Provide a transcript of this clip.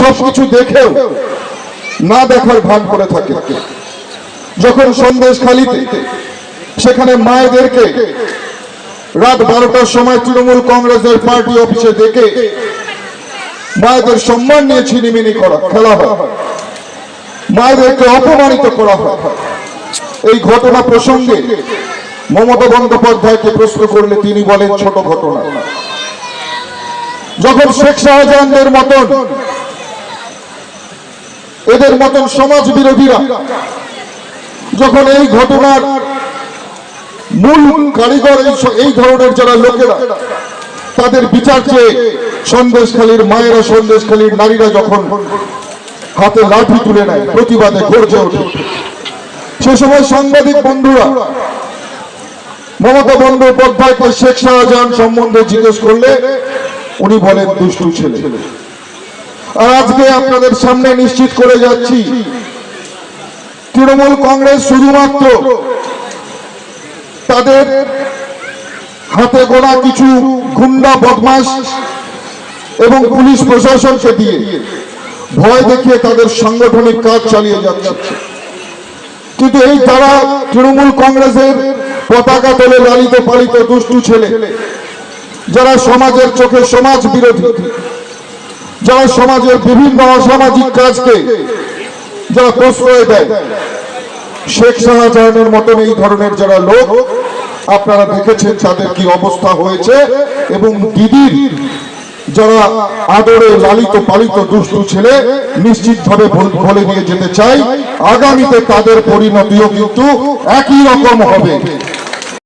সবকিছু দেখেও না দেখার ভান করে থাকে। যখন সন্দেশ খালিতে, সেখানে মায়েদেরকে রাত বারোটার সময় তৃণমূল কংগ্রেসের পার্টি অফিসে ডেকে মায়েদের সম্মান নিয়ে ছিনিমিনি করা, খেলা হয়। মায়েদেরকে অপমানিত করা হয়। এই ঘটনা প্রসঙ্গে মমতা বন্দ্যোপাধ্যায়কে প্রশ্ন করলে তিনি বলেন, ছোট ঘটনা। যখন শেখ শাহজাহানদের মতন এদের মতন সমাজ বিরোধীরা যখন এই ঘটনার মূল কারিগর এই ধরনের যারা লোকেরা, তাদের বিচার চেয়ে সন্দেশখালীর মায়েরা সন্দেশখালীর নারীরা যখন হাতে লাঠি তুলে নেয়, প্রতিবাদে গর্জে ওঠে। সে সময় সাংবাদিক বন্ধুরা, মমতা বন্দ্যোপাধ্যায়কে শেখ শাহজাহান সম্বন্ধে জিজ্ঞেস করলে উনি বলেন, দুষ্টু ছেলে। আজকে আপনাদের সামনে নিশ্চিত করে যাচ্ছি, তৃণমূল কংগ্রেস শুধুমাত্র তাদের হাতে গোনা কিছু গুন্ডা বদমাস এবং পুলিশ প্রশাসনকে দিয়ে ভয় দেখিয়ে তাদের সাংগঠনিক কাজ চালিয়ে যাচ্ছে। কিন্তু এই তারা তৃণমূল কংগ্রেসের পতাকা তোলে লালিত পালিত দুষ্টু ছেলে, যারা সমাজের চোখে সমাজ বিরোধী যারা সমাজের বিভিন্ন অসামাজিক কাজকে যারা প্রশ্রয় দেয়, শেখ শাহজাহানের মতন এই ধরনের যারা লোক, আপনারা দেখেছেন তাদের কি অবস্থা হয়েছে এবং দিদির যারা আদরে লালিত পালিত দুষ্টু ছেলে নিশ্চিতভাবে বল- দিয়ে যেতে চাই আগামীতে তাদের পরিণতিও কিন্তু একই রকম হবে।